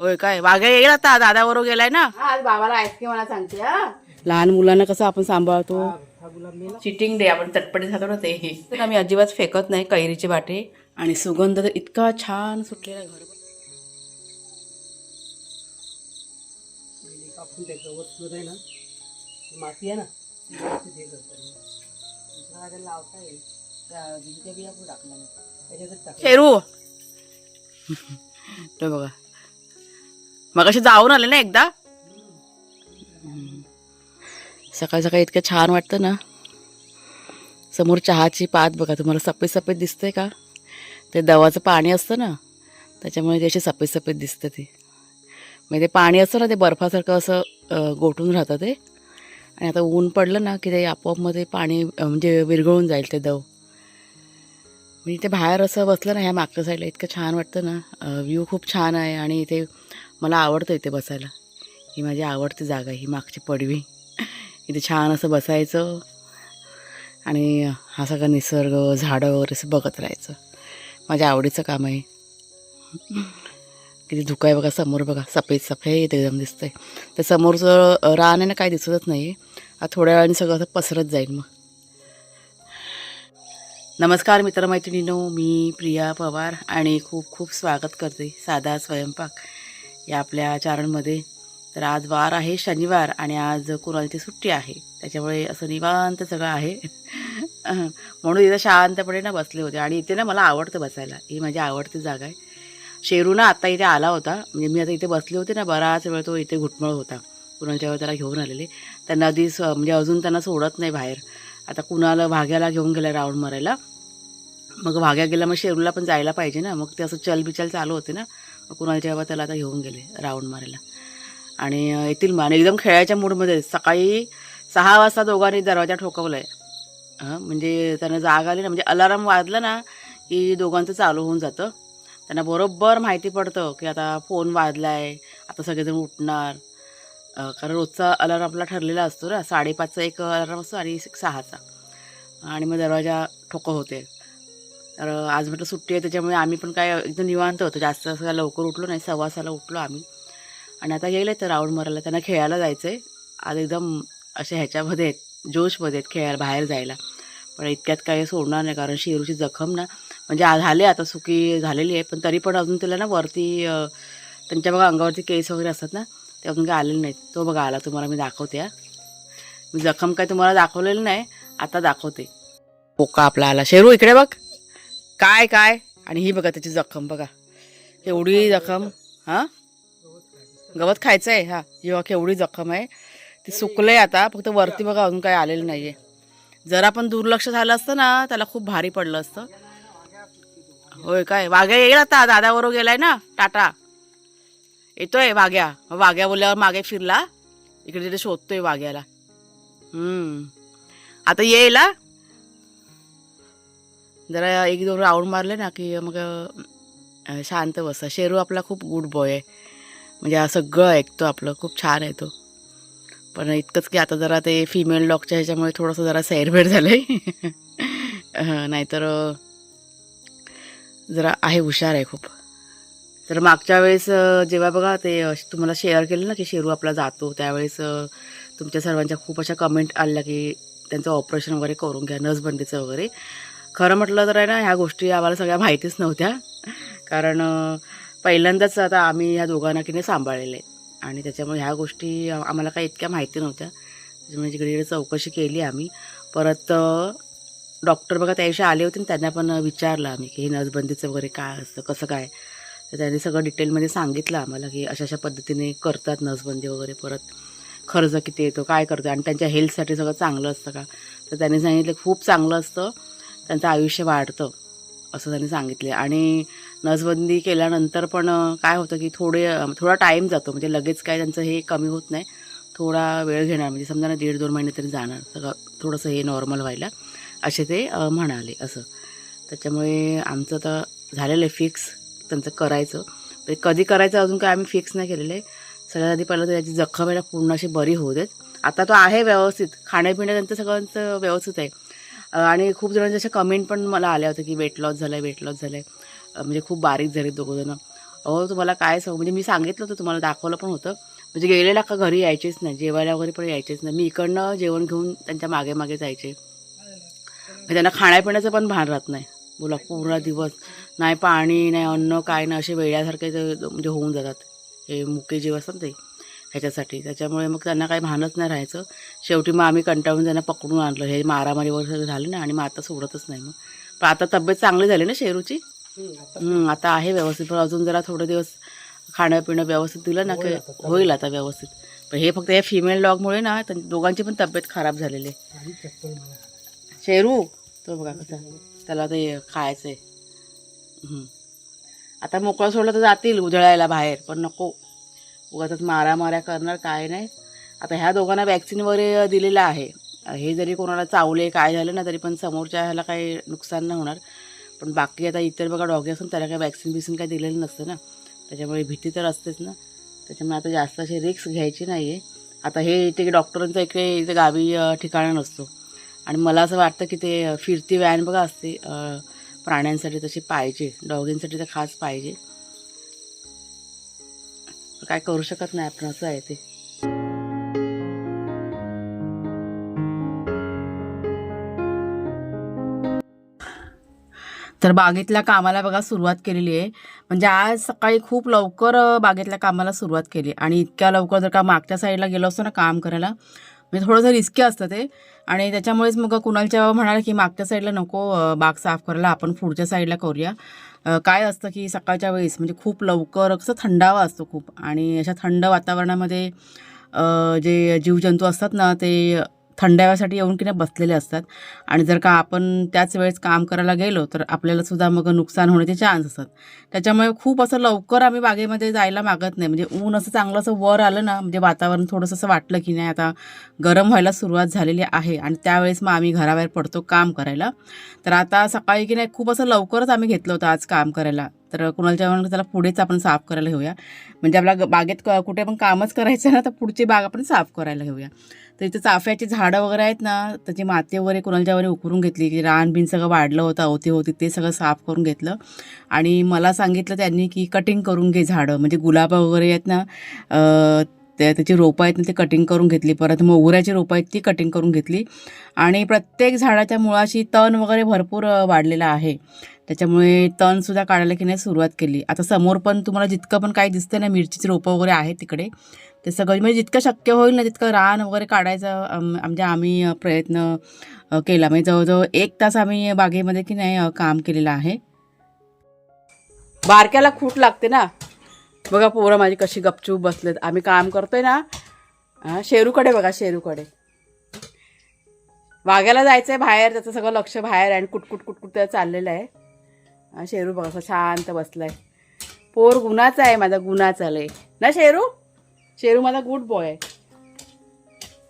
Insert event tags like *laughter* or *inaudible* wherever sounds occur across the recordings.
होय काय? वाघ्या येईल आता दादा बरोबर गेलाय ना? आज बाबाला आईस्क्रीम मला सांगते हा. लहान मुलांना कसं आपण सांभाळतो? चिटिंग डे आपण चटपटी खातो ना ते. तर आम्ही अजिबात फेकत नाही कैरीचे बाटे आणि सुगंध तर इतका छान सुटलेला आहे घर कापून त्याचं वस्तू आहे ना माती आहे ना ते हे करतात. दुसरा काय लावता येईल त्या बिजूच्या बिया पण टाकणार नाही. त्याच्यातच टाक शेरू *laughs* तो बघा. मग असे जाऊन आले ना एकदा? सकाळी सकाळ सकाळी इतकं छान वाटतं ना. समोर चहाची पात बघा तुम्हाला सफेद सफेद दिसते का? ते दवाचं पाणी असतं ना त्याच्यामुळे ते अशी सफेद सफेद दिसतं ते. म्हणजे ते पाणी असतं ना ते बर्फासारखं असं गोठून राहतं ते. आणि आता ऊन पडलं ना की ते आपोआपमध्ये पाणी म्हणजे विरघळून जाईल ते दव. म्हणजे मी ते बाहेर असं बसलं ना ह्या मागच्या साईडला इतकं छान वाटतं ना व्ह्यू खूप छान आहे. आणि इथे मला आवडतं इथे बसायला. ही माझी आवडती जागा आहे ही मागची पडवी. इथे छान असं बसायचं आणि हा सगळा निसर्ग झाडं वगैरे असं बघत राहायचं. माझ्या आवडीचं काम आहे. किती धुकं आहे बघा समोर बघा सफेद सफेद एकदम दिसतं आहे तर समोरचं रान आहे ना काही दिसतच नाही. आहे थोड्या वेळाने सगळं असं पसरत जाईल मग. नमस्कार मित्रमैत्रिणीनो मी प्रिया पवार आणि खूप खूप स्वागत करते साधा स्वयंपाक. या आपल्या चारणमध्ये तर आज वार आहे शनिवार आणि आज कुणालची सुट्टी आहे. त्याच्यामुळे असं निवांत सगळं आहे. *laughs* म्हणून इथं शांतपणे ना बसले होते. आणि इथे ना मला आवडतं बसायला. ही माझी आवडती जागा आहे. शेरू ना आत्ता इथे आला होता. म्हणजे मी आता इथे बसले होते ना बराच वेळ तो इथे घुटमळ होता. कुणालच्या वेळ त्याला घेऊन आलेले. त्यांना आधी म्हणजे अजून त्यांना सोडत नाही बाहेर. आता कुणाला भाग्याला घेऊन गेला राऊंड मारायला. मग भाग्या गेला मग शेरूला पण जायला पाहिजे ना. मग ते असं चलबिचल चालू होते ना. मग कुणाच्या त्याला आता घेऊन गेले राऊंड मारायला. आणि येथील मान एकदम खेळायच्या मूडमध्ये सकाळी सहा वाजता दोघांनी दरवाजा ठोकवला आहे हां म्हणजे त्यांना जाग आली ना म्हणजे अलाराम वाजला ना की दोघांचं चालू होऊन जातं. त्यांना बरोबर माहिती पडतं की आता फोन वाजला आहे आता सगळेजण उठणार. कारण रोजचा अलार्म आपला ठरलेला असतो ना साडेपाचचा एक अलार्म असतो आणि एक सहाचा. आणि मग दरवाजा ठोकं होते. तर आज म्हटलं सुट्टी आहे त्याच्यामुळे आम्ही पण काय एकदम निवांत होतो. जास्त असं काय लवकर उठलो नाही सव्वासाला उठलो आम्ही. आणि आता गेले तर राऊंड मारायला. त्यांना खेळायला जायचं आहे आज एकदम अशा ह्याच्यामध्ये आहेत जोशमध्ये आहेत खेळायला बाहेर जायला. पण इतक्यात काही सोडणार नाही कारण शेरूची जखम ना. म्हणजे झाले आता सुकी झालेली आहे पण तरी पण अजून तिला ना वरती त्यांच्या बघा अंगावरती केस वगैरे असतात ना ते अजून काय आलेले नाहीत. तो बघा आला तुम्हाला मी दाखवते हा. मी जखम काय तुम्हाला दाखवलेलं नाही आता दाखवते. पोका आपला आला. शेरू इकडे बघ. काय काय? आणि ही बघा त्याची जखम बघा. केवढी जखम हां? गवत खायचं आहे हा जेव्हा केवढी जखम आहे. ती सुकलंय आता फक्त वरती बघा अजून काय आलेलं नाही आहे जरा पण दुर्लक्ष झालं असतं ना त्याला खूप भारी पडलं असतं. होय काय? वाघ्या येईल आता दादा बरोबर गेलाय ना टाटा. येतोय वाघ्या. वाघ्या बोलल्यावर मागे फिरला. इकडे तिथे शोधतोय वाघ्याला. हम्म. आता येईल हा? जरा एक दोन राऊंड मारले ना की मग शांत बसतं शेरू आपला खूप गुड बॉय आहे. म्हणजे हा सगळं ऐकतो आपलं. खूप छान आहे तो. पण इतकंच की आता जरा ते फिमेल डॉगच्या ह्याच्यामुळे थोडंसं जरा सैरभेर झालं आहे *laughs* नाहीतर जरा आहे हुशार आहे खूप. तर मागच्या वेळेस जेव्हा बघा ते तुम्हाला शेअर केलं ना की शेरू आपला जातो त्यावेळेस तुमच्या सर्वांच्या खूप अशा कमेंट आल्या की त्यांचं ऑपरेशन वगैरे करून घ्या नसबंदीचं वगैरे. खरं म्हटलं तर आहे ना ह्या गोष्टी आम्हाला सगळ्या माहितीच नव्हत्या. कारण पहिल्यांदाच आता आम्ही ह्या दोघांना की नाही सांभाळलेले. आणि त्याच्यामुळे ह्या गोष्टी आम्हाला काही इतक्या माहिती नव्हत्या. त्याच्यामुळे जिकडे तिकडे चौकशी केली आम्ही. परत डॉक्टर बघा त्या दिवशी आले होते आणि त्यांना पण विचारलं आम्ही की हे नसबंदीचं वगैरे काय असतं कसं काय? तर त्यांनी सगळं डिटेलमध्ये सांगितलं आम्हाला की अशा अशा पद्धतीने करतात नसबंदी वगैरे परत. खर्च किती येतो काय करतो आणि त्यांच्या हेल्थसाठी सगळं चांगलं असतं का? तर त्यांनी सांगितलं खूप चांगलं असतं. त्यांचं आयुष्य वाढतं असं त्यांनी सांगितले आणि नसबंदी केल्यानंतर पण काय होतं की थोडे थोडा टाईम जातो. म्हणजे लगेच काय त्यांचं हे कमी होत नाही. थोडा वेळ घेणार. म्हणजे समजा ना दीड दोन महिने तरी जाणार. सगळं थोडंसं हे नॉर्मल व्हायला. असे ते म्हणाले असं. त्याच्यामुळे आमचं तर झालेलं आहे फिक्स त्यांचं करायचं. म्हणजे कधी करायचं अजून काय आम्ही फिक्स नाही केलेलं आहे. सगळ्यात आधी पहिलं तर त्याची जखम आहे पूर्ण अशी बरी होऊ देत. आता तो आहे व्यवस्थित. खाण्यापिणं त्यांचं सगळ्यांचं व्यवस्थित आहे. आणि खूप जणांचे अशा कमेंट पण मला आल्या होत्या की वेट लॉस झालं आहे वेट लॉस झालं आहे म्हणजे खूप बारीक झाले दोघंजणं अहो तुम्हाला काय सांगू? म्हणजे मी सांगितलं होतं तुम्हाला दाखवलं पण होतं. म्हणजे गेलेला का घरी यायचेच नाही जेवायला वगैरे पण यायचेच नाही. मी इकडनं जेवण घेऊन त्यांच्या मागे मागे जायचे. म्हणजे त्यांना खाण्यापिण्याचं पण भान राहत नाही. बोला पूर्ण दिवस. नाही पाणी नाही अन्न काय नाही असे वेळ्यासारखे ते म्हणजे होऊन जातात. हे मुके जीव असतात ते. ह्याच्यासाठी. त्याच्यामुळे मग त्यांना काही भानच नाही राहायचं. शेवटी मग आम्ही कंटाळून त्यांना पकडून आणलं. हे मारामारी वगैरे झाली ना आणि मग आता सोडतच नाही मग. पण आता तब्येत चांगली झाली ना शेरूची? हम्म, आता आहे व्यवस्थित. पण अजून जरा थोडे दिवस खाणं पिणं व्यवस्थित दिलं ना की होईल आता, व्यवस्थित. पण हे फक्त या फिमेल डॉगमुळे ना दोघांची पण तब्येत खराब झालेली आहे. शेरू तो बघा कसा. त्याला ते खायचं आहे. आता मोकळं सोडलं तर जातील उजळायला बाहेर पण नको. उगाच मारामाऱ्या करणार काय नाही. आता ह्या दोघांना वॅक्सिन वगैरे दिलेलं आहे. हे जरी कोणाला चावले काय झालं ना तरी पण समोरच्या ह्याला काही नुकसान नाही होणार. पण बाकी आता इतर बघा डॉगी असून त्याला काही वॅक्सिन बिक्सिन काही दिलेलं नसतं ना. त्याच्यामुळे भीती तर असतेच ना. त्याच्यामुळे आता जास्त अशी रिक्स घ्यायची नाही आहे आता हे इथे डॉक्टरांचा इकडे इथे गावी ठिकाणं नसतो. आणि मला असं वाटतं की ते फिरती व्हॅन बघा असते प्राण्यांसाठी तशी पाहिजे. डॉगींसाठी तर खास पाहिजे. काय करू शकत नाही आपण असं आहे ते. तर बागेतल्या कामाला बघा सुरुवात केलेली आहे. म्हणजे आज सकाळी खूप लवकर बागेतल्या कामाला सुरुवात केली. आणि इतक्या लवकर जर का मागच्या साईडला गेलो असतो ना काम करायला म्हणजे थोडंसं रिस्की असतं ते. आणि त्याच्यामुळेच मग कुणालच्या म्हणाला की मागच्या साईडला नको बाग साफ करायला आपण पुढच्या साईडला करूया. काय असतं की सकाळच्या वेळेस म्हणजे खूप लवकर कसं थंडावा असतो खूप. आणि अशा थंड वातावरणामध्ये जे जीवजंतू असतात ना ते थंडाव्यासाठी येऊन की नाही बसलेले असतात. आणि जर का आपण त्याच वेळेस काम करायला गेलो तर आपल्याला सुद्धा मग नुकसान होण्याचे चान्स असतात. त्याच्यामुळे खूप असं लवकर आम्ही बागेमध्ये जायला मागत नाही. म्हणजे ऊन असं चांगलं असं वर आलं ना म्हणजे वातावरण थोडंसं असं वाटलं की नाही आता गरम व्हायला सुरुवात झालेली आहे. आणि त्यावेळेस मग आम्ही घराबाहेर पडतो काम करायला. तर आता सकाळी की नाही खूप असं लवकरच आम्ही घेतलं होतं आज काम करायला. तर कुणालच्या त्याला पुढेच आपण साफ करायला घेऊया. म्हणजे आपल्या बागेत क- कुठे पण कामच करायचं ना तर पुढची बाग आपण साफ करायला घेऊया. तर इथं चाफ्याची झाडं वगैरे आहेत ना त्याची माती वगैरे कुणालच्या वगैरे उकरून घेतली की रान बिन सगळं वाढलं होतं अवती होती ते सगळं साफ करून घेतलं. आणि मला सांगितलं त्यांनी की कटिंग करून घे झाडं. म्हणजे गुलाब वगैरे आहेत ना त्या त्याची रोपं आहेत ना ती कटिंग करून घेतली. परत मोगऱ्याची रोपं आहेत ती कटिंग करून घेतली. आणि प्रत्येक झाडाच्या मुळाशी तण वगैरे भरपूर वाढलेलं आहे. त्याच्यामुळे तणसुद्धा काढायला की नाही सुरुवात केली. आता समोर पण तुम्हाला जितकं पण काही दिसतं ना मिरचीचे रोपं वगैरे आहेत तिकडे ते सगळं म्हणजे जितकं शक्य होईल ना तितकं रान वगैरे काढायचं म्हणजे आम्ही प्रयत्न केला. म्हणजे जवळजवळ एक तास आम्ही बागेमध्ये की नाही काम केलेलं आहे. बारक्याला खूट लागते ना. बघा पोरं माझी कशी गपचूप बसलेत. आम्ही काम करतोय ना शेरूकडे बघा शेरूकडे. वाघ्याला जायचंय बाहेर त्याचं सगळं लक्ष बाहेर आहे आणि कुटकुट कुटकुट त्याचं चाललेलं आहे. शेरू बघा असं शांत बसलाय. पोर गुणाचा आहे माझा गुणाचा लय. ना शेरू? शेरू माझा गुड बॉय आहे.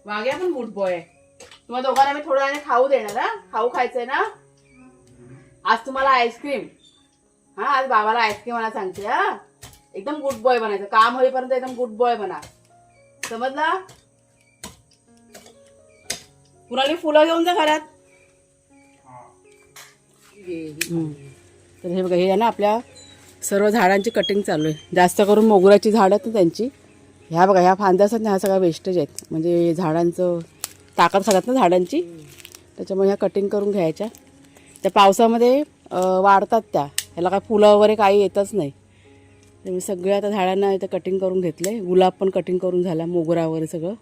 वाघ्या पण गुड बॉय आहे. तुम्हाला दोघांना मी थोड्या वेळाने खाऊ देणार हा? खाऊ खायचंय ना? आज तुम्हाला आईस्क्रीम हा आज बाबाला आईस्क्रीम मला सांगते हा? एकदम गुड बॉय बनायचं. काम होईपर्यंत एकदम गुड बॉय बना. समजला? कुणाला फुलं घेऊन जा घरात. तर हे बघा हे आहे ना आपल्या सर्व झाडांची कटिंग चालू आहे. जास्त करून मोगऱ्याची झाडं आहेत ना त्यांची. ह्या बघा ह्या फांद्या असतात ना ह्या सगळ्या वेस्टेज आहेत. म्हणजे झाडांचं ताकद खातात ना झाडांची. त्याच्यामुळे ह्या कटिंग करून घ्यायच्या. त्या पावसामध्ये वाढतात त्या. ह्याला काय फुलं वगैरे काही येतच नाही. त्यामुळे सगळ्या आता झाडांना इथं कटिंग करून घेतलं आहे गुलाब पण कटिंग करून झाला मोगरा वगैरे सगळं.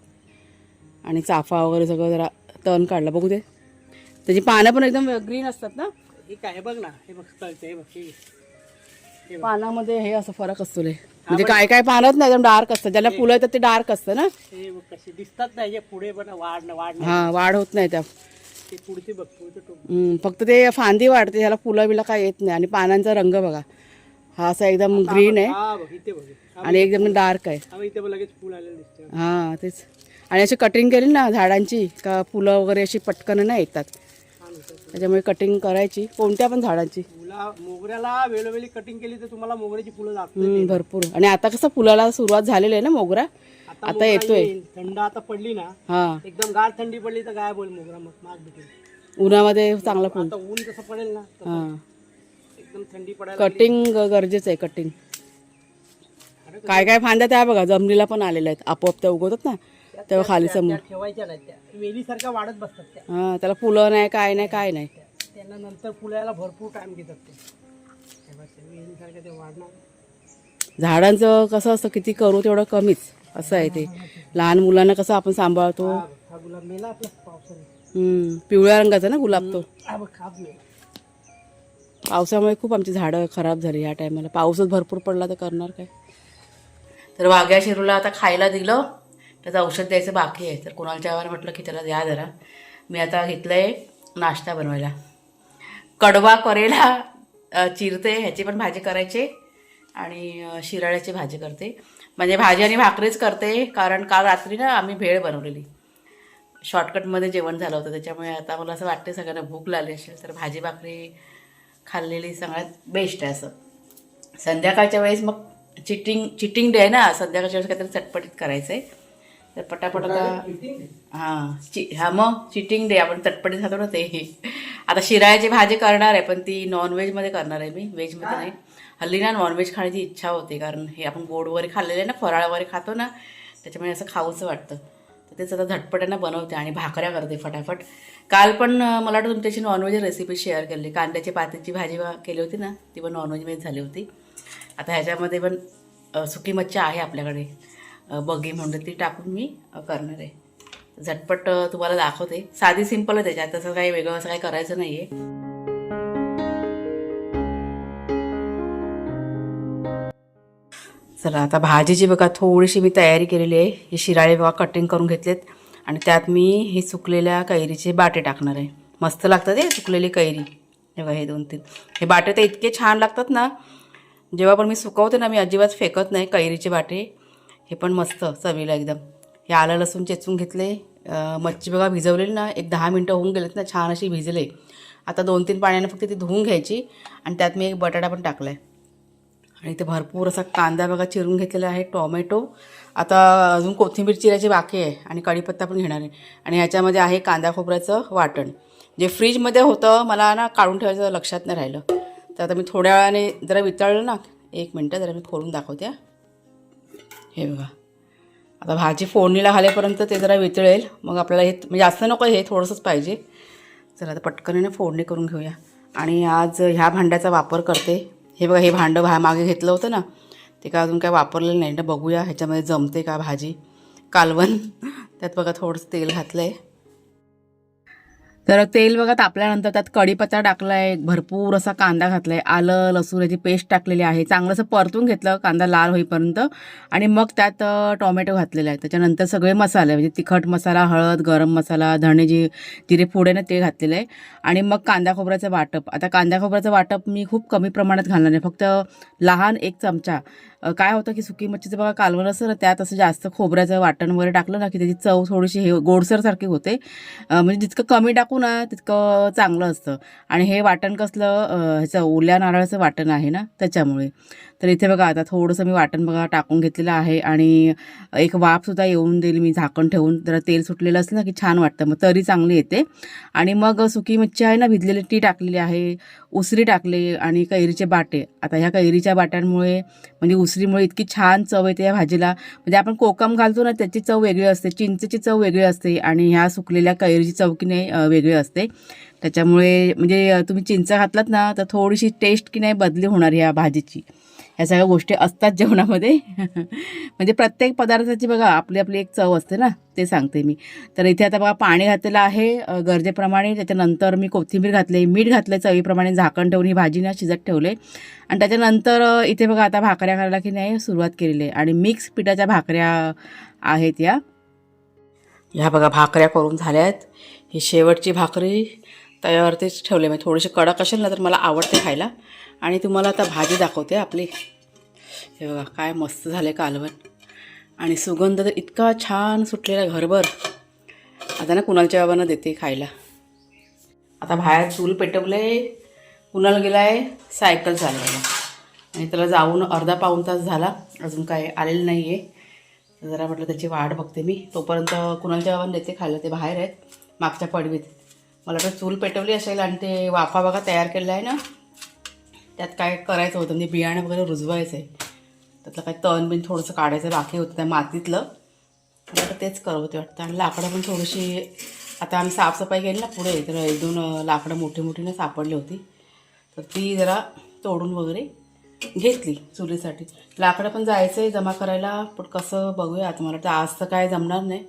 आणि चाफा वगैरे सगळं जरा तण काढला. बघू दे. त्याची पानं पण एकदम ग्रीन असतात ना? हे काय हे बघ ना हे बघ कळतं हे बघ हे हे बघ. पानामध्ये हे असं फरक असतो रे म्हणजे काय काय पानच नाही एकदम डार्क असतं. ज्याला फुलं येतात ते डार्क असतं ना? हे बघ कसे दिसतात ना हे पुढे पण वाढ वाढ हा वाढ होत नाही त्या. ते पुढचे बघ पुढचं टोक. हम्म, फक्त ते फांदी वाढते ह्याला फुलं बिलं काय येत नाही. आणि पानांचा रंग बघा. हा असा एकदम ग्रीन आहे. हा बघ इथे बघ. हा आणि एकदम डार्क आहे. बघ, इथे बघ लगेच फुल आलेलं दिसतं हा तेच. आणि अशी कटिंग केली ना झाडांची का फुलं वगैरे अशी पटकन नाही येतात. त्याच्यामुळे कटिंग करायची कोणत्या पण झाडांची. फुला मोगऱ्याला वेळोवेळी कटिंग केली तर तुम्हाला मोगऱ्याची फुलं हम्म, भरपूर. आणि आता कसं फुलाला सुरुवात झालेली आहे ना मोगरा? आता मोगरा येतोय. येईल. थंड आता पडली ना हा. एकदम गार थंडी पडली तर काय बोल मोगरा मग माग भेटेल. उन्हामध्ये चांगला फुल. आता ऊन जसं पडेल ना तसं. हा. एकदम थंडी पडायला कटिंग गरजेचं आहे कटिंग काय काय फांद्या त्या बघा जमिनीला पण आलेल्या आहेत. आपोआप त्या उगवतात ना. तेव्हा खाली समोर. ठेवायच्या नाही त्या. वेलीसारख्या वाढत बसतात त्या. हां त्याला फुलं नाही काय नाही काय नाही. त्यांना नंतर फुलायला भरपूर टाइम घेतात ते. वाढणार. झाडांचं कसं असतं किती करू तेवढं कमीच. असं आहे ते. लहान मुलांना कसं आपण सांभाळतो. हा गुलाब मेला आपला पावसाने हम्म, पिवळ्या रंगाचा ना गुलाब तो. हा बघ खाप मेला. पावसामुळे खूप आमची झाडं खराब झाली या टायमाला पाऊसच भरपूर पडला तर करणार काय? तर वाघ्या शिरूला आता खायला दिलं. त्याचं औषध द्यायचं बाकी आहे. तर कुणालच्या आवार म्हटलं की त्याला द्या जरा. मी आता घेतलं आहे नाश्ता बनवायला. कडवा करेला चिरते ह्याची पण भाजी करायची आणि शिराळ्याची भाजी करते. म्हणजे भाजी आणि भाकरीच करते कारण काल रात्री ना आम्ही भेळ बनवलेली. शॉर्टकटमध्ये जेवण झालं होतं त्याच्यामुळे आता मला असं वाटते सगळ्यांना भूक लागली असेल तर भाजी भाकरी खाल्लेली सगळ्यात बेस्ट आहे असं. संध्याकाळच्या वेळेस मग चिटिंग चिटिंग डे आहे ना संध्याकाळच्या वेळेस काहीतरी चटपटीत करायचं आहे तर पटापट आता हां चि हां मग चिटिंग डे आपण चटपटीत खातो ना ते. आता शिराळ्याची भाजी करणार आहे पण ती नॉनव्हेजमध्ये करणार आहे मी. व्हेजमध्ये नाही. हल्ली ना नॉनव्हेज खाण्याची इच्छा होते कारण हे आपण गोड वगैरे खाल्लेले ना फराळ वगैरे खातो ना त्याच्यामुळे असं खाऊचं वाटतं. तर तेच आता झटपट्यानं बनवते आणि भाकऱ्या करते फटाफट. काल पण मला वाटतं तुमच्याशी नॉनव्हेज रेसिपी शेअर केली. कांद्याची पातीची भाजी केली होती ना ती पण नॉनव्हेजमध्ये झाली होती. आता ह्याच्यामध्ये पण सुकी मच्छी आहे आपल्याकडे. बघी बगी म्हणून ती टाकून मी करणार आहे. झटपट तुम्हाला दाखवते. साधी सिंपल आहे त्याच्यात तसं काही वेगळं असं काही करायचं नाही आहे चला आता भाजीची बघा थोडीशी मी तयारी केलेली आहे. हे शिराळे बघा कटिंग करून घेतलेत. आणि त्यात मी हे सुकलेल्या कैरीचे बाटे टाकणार आहे. मस्त लागतात हे सुकलेली कैरी. हे बघा हे दोन तीन. हे बाटे तर इतके छान लागतात ना जेव्हा पण मी सुकवते ना मी अजिबात फेकत नाही कैरीचे बाटे. हे पण मस्त चवीला एकदम. हे आलं लसूण चेचून घेतले. मच्छी बघा भिजवलेली ना एक दहा मिनटं होऊन गेलेत ना छान अशी भिजले. आता दोन तीन पाण्याने फक्त ती धुवून घ्यायची आणि त्यात मी एक बटाटा पण टाकला आहे आणि इथे भरपूर असा कांदा बघा चिरून घेतलेला आहे टोमॅटो. आता अजून कोथिंबीर चिरायची बाकी आहे आणि कढीपत्ता पण घेणार आहे. आणि ह्याच्यामध्ये आहे कांदा खोबऱ्याचं वाटण. जे फ्रीजमध्ये होतं मला ना काढून ठेवायचं लक्षात नाही राहिलं. तर आता मी थोड्या वेळाने जरा वितळलं ना एक मिनटं जरा मी खोलून दाखवते हे बघा. आता भाजी फोडणीला घालेपर्यंत ते जरा वितळेल. मग आपल्याला हे म्हणजे जास्त नको हे थोडंसंच पाहिजे. चला आता पटकन फोडणी करून घेऊया. आणि आज ह्या भांड्याचा वापर करते. हे बघा हे भांडं भा मागे घेतलं होतं ना ते काय अजून काय वापरलेलं नाही ना बघूया ह्याच्यामध्ये जमते का भाजी. कालवण त्यात बघा थोडंसं तेल घातलं आहे तर तेल बघा तापल्यानंतर त्यात कढीपत्ता टाकला आहे भरपूर असा कांदा घातला आहे आलं लसूण याची पेस्ट टाकलेली आहे. चांगलं असं परतून घेतलं कांदा लाल होईपर्यंत. आणि मग त्यात टोमॅटो घातलेले आहे त्याच्यानंतर सगळे मसाले म्हणजे तिखट मसाला हळद गरम मसाला धणे जी जिरे फोडे ना ते घातलेलं आहे. आणि मग कांदा खोबऱ्याचं वाटप. आता कांदा खोबऱ्याचं वाटप मी खूप कमी प्रमाणात घालणार आहे फक्त लहान एक चमचा काय होतं की सुकी मच्छीचं बघा कालवण असं ना त्यात असं जास्त खोबऱ्याचं वाटण वगैरे टाकलं ना की त्याची चव थोडीशी हे गोडसरसारखी होते. म्हणजे जितकं कमी टाकू ना तितकं चांगलं असतं. आणि हे वाटण कसलं ह्याचं ओल्या नारळाचं वाटण आहे ना त्याच्यामुळे. तर इथे बघा आता थोडंसं मी वाटण बघा टाकून घेतलेलं आहे. आणि एक वाफसुद्धा येऊन देईल मी झाकण ठेवून. जरा तेल सुटलेलं असलं ना की छान वाटतं मग तरी चांगली येते. आणि मग सुकी मच्छी आहे ना भिजलेली ती टाकलेली आहे उसरी टाकली आणि कैरीचे बाटे. आता ह्या कैरीच्या बाट्यांमुळे म्हणजे उसरीमुळे इतकी छान चव येते या भाजीला. म्हणजे आपण कोकम घालतो ना त्याची चव वेगळी असते चिंचेची चव वेगळी असते आणि ह्या सुकलेल्या कैरीची चव की नाही वेगळी असते. त्याच्यामुळे म्हणजे तुम्ही चिंच घातलात ना तर थोडीशी टेस्ट की नाही बदली होणार ह्या भाजीची. ह्या सगळ्या गोष्टी असतात जेवणामध्ये. म्हणजे प्रत्येक पदार्थाची बघा आपली आपली एक चव असते ना ते सांगते मी. तर इथे आता बघा पाणी घातलेलं आहे गरजेप्रमाणे. त्याच्यानंतर मी कोथिंबीर घातले मीठ घातलं चवीप्रमाणे झाकण ठेवून ही भाजी ना शिजत ठेवले. आणि त्याच्यानंतर इथे बघा आता भाकऱ्या करायला की नाही सुरुवात केलेली आहे. आणि मिक्स पिठाच्या भाकऱ्या आहेत या. ह्या बघा भाकऱ्या करून झाल्या आहेत ही शेवटची भाकरी. तव्यावरतीच ठेवले. मी थोडेसे कडक असेल ना तर मला आवडते खायला. आणि तुम्हाला आता भाजी दाखवते आपली. हे बघा काय मस्त झाले कालवण. आणि सुगंध तर इतका छान सुटलेला आहे घरभर. आता ना कुणालच्या बाबांना देते खायला. आता बाहेर चूल पेटवले कुणाला गेला आहे सायकल चालवायला. आणि त्याला जाऊन अर्धा पाऊण तास झाला. अजून काय आलेलं नाही आहे जरा म्हटलं त्याची वाट बघते मी. तोपर्यंत कुणालच्या बाबांना देते खायला. ते बाहेर आहेत. मागच्या पडवीत. मला तर चूल पेटवली असेल आणि ते वाफा बघा तयार केलेला आहे ना त्यात काय करायचं होतं? म्हणजे बियाणं वगैरे रुजवायचं आहे त्यातलं काही तण बिन थोडंसं काढायचं बाकी होतं त्या मातीतलं. मला तेच करवते होते वाटतं. आणि लाकडं पण थोडीशी आता आम्ही साफसफाई केली ना पुढे तर एक दोन लाकडं मोठी मोठी ना सापडली होती. तर ती जरा तोडून वगैरे घेतली चुलीसाठी. लाकडं पण जायचं आहे जमा करायला पण कसं बघूया. आता मला वाटतं आज तर काय जमणार नाही.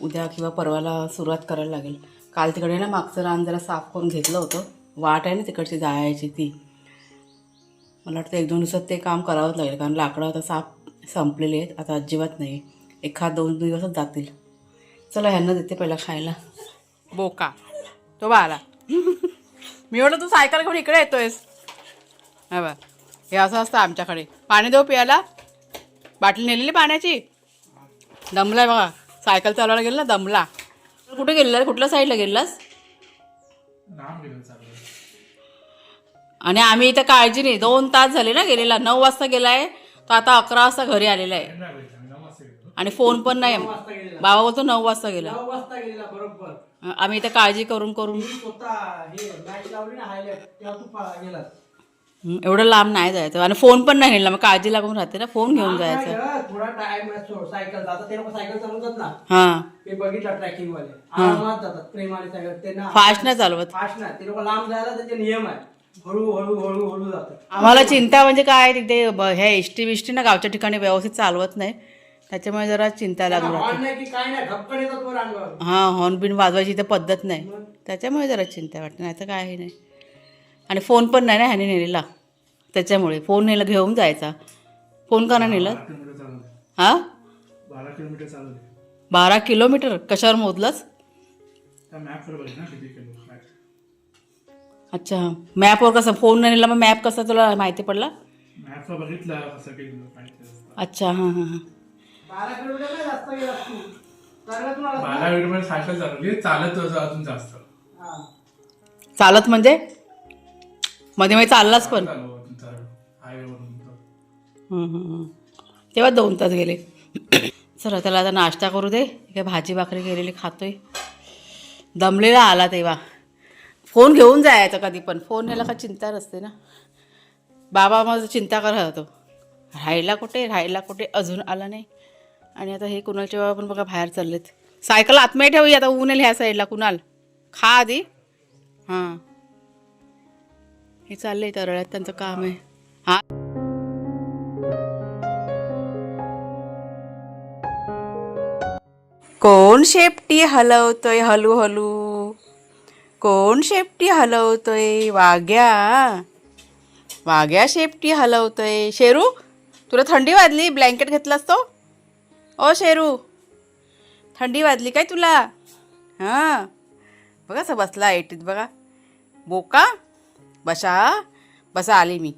उद्या किंवा परवाला सुरुवात करायला लागेल. काल तिकडे ना मागचं रान जरा साफ करून घेतलं होतं. वाट आहे ना तिकडची जायची ती. मला वाटतं एक दोन दिवसात ते काम करावंच लागेल कारण लाकडं आता साफ संपलेले आहेत. आता अजिबात नाही. एखाद दोन दिवसच जातील. चला ह्यांना देते पहिला खायला. बोका. तो बा आला मी म्हटलं तू सायकल घेऊन इकडे येतोयस. हा बा हे असं असतं आमच्याकडे. पाणी देऊ प्यायला बाटली नेलेली पाण्याची? दमला आहे बघा. सायकल चालवायला गेलं ना दमला. कुठे गेलेला कुठल्या साईडला गेलास आणि आम्ही इथं काळजी नाही. दोन तास झाले ना गेलेला. नऊ वाजता गेलाय. तो आता अकरा वाजता घरी आलेला आहे. आणि फोन पण नाही. बाबा बोलतो नऊ वाजता गेला. नऊ वाजता गेलेला बरोबर. आम्ही इथं काळजी करून करून. एवढं लांब नाही जायचं. आणि फोन पण नाही नेला. मग काळजी लागून राहते ना. फोन घेऊन जायचं. थोडा टाइम सायकल जातात. ते सायकल चालवतात ना. हां. मी बघितलं ट्रॅकिंग वाले. आरामात जातात. प्रेमाने त्यांना फास्ट नाही चालवत. फास्ट नाही. ते लोक लांब जायला त्याचे नियम आहे हळू हळू हळू हळू जातात. आम्हाला चिंता म्हणजे काय? तिथे ब- हे एसटी बिष्टी ना गावच्या ठिकाणी व्यवस्थित चालवत नाही. त्याच्यामुळे जरा चिंता लागून राहते. हां हॉर्न बिन वाजवायची इथं पद्धत नाही. त्याच्यामुळे जरा चिंता वाटते. नाही तर काही नाही. आणि फोन पण नाही ना ह्याने नेलेला. त्याच्यामुळे फोन नेला घेऊन जायचा. फोन का नाही नेला? हां? बारा किलोमीटर बारा किलोमीटर? कशावर मोजलंच? अच्छा मॅपवर कसं? फोन नाही नेला मग मॅप कसा तुला माहिती पडला. अच्छा हां हां हां. हा. चालत म्हणजे? मध्ये मध्ये चाललाच पण. तेव्हा दोन तास गेले. चला त्याला आता नाश्ता करू दे. काय भाजी भाकरी केलेली खातोय. दमलेला आला तेव्हा. फोन घेऊन जायचा कधी पण. फोन नेला का चिंता नसते ना? बाबा माझं चिंता करत होतो राहायला कुठे? राहायला कुठे? अजून आला नाही. आणि आता हे कुणालचे बाबा पण बघा बाहेर चाललेत. सायकल आतमध्ये ठेवूया. आता ऊन येईल ह्या साईडला कुणाल. खा आधी. हां. हे चाललंय तरळ्यात त्यांचं काम आहे. हा. कोण शेपटी हलवतोय हलू हलू कोण शेपटी हलवतोय वाग्या? वाग्या शेपटी हलवतोय. शेरू तुला थंडी वाजली? ब्लँकेट घेतलास तो? ओ शेरू. थंडी वाजली काय तुला? हां. बघा असं बसला एटीत बघा. बोका. बसा बसा आली मी.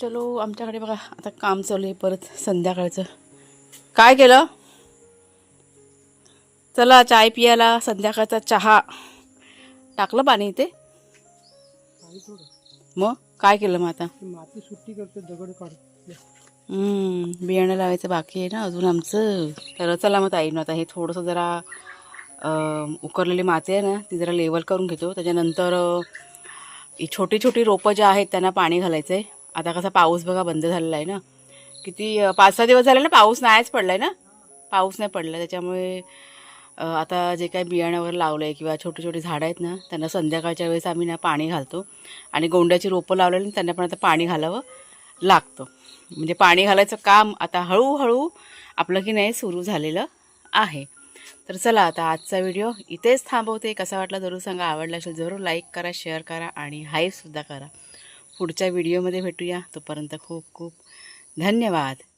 चलो आमच्याकडे बघा आता काम चालू आहे परत संध्याकाळचं. काय केलं? चला चाय पियाला संध्याकाळचा चहा. टाकलं पाणी इथे? मग काय केलं मग आता? माती सुट्टी करते दगड काढते हम्म, बियाणं लावायचं बाकी आहे ना अजून आमचं. तर चला मग ताईनं आता हे थोडंसं जरा उकरलेली माती आहे ना ती जरा लेवल करून घेतो. त्याच्यानंतर ही छोटी छोटी रोपं ज्या आहेत त्यांना पाणी घालायचं आहे आता कसा पाऊस बघा बंद झालेला आहे ना. किती पाच सहा दिवस झाले ना पाऊस नाहीच पडला आहे ना? पाऊस नाही पडला. त्याच्यामुळे आता जे काही बियाणं वगैरे लावलं आहे किंवा छोटी छोटी झाडं आहेत ना त्यांना संध्याकाळच्या वेळेस आम्ही ना पाणी घालतो. आणि गोंड्याची रोपं लावलेली ना, त्यांना पण आता पाणी घालावं लागतं. म्हणजे पाणी घालायचं काम आता हळूहळू आपलं की नाही सुरू झालेलं आहे. तर चला आता आजचा व्हिडिओ इथेच थांबवते. कसा वाटला जरूर सांगा. आवडला असेल जरूर लाईक करा शेअर करा आणि हाईपसुद्धा करा. पुढच्या व्हिडिओमध्ये भेटूया. तोपर्यंत खूप खूप धन्यवाद.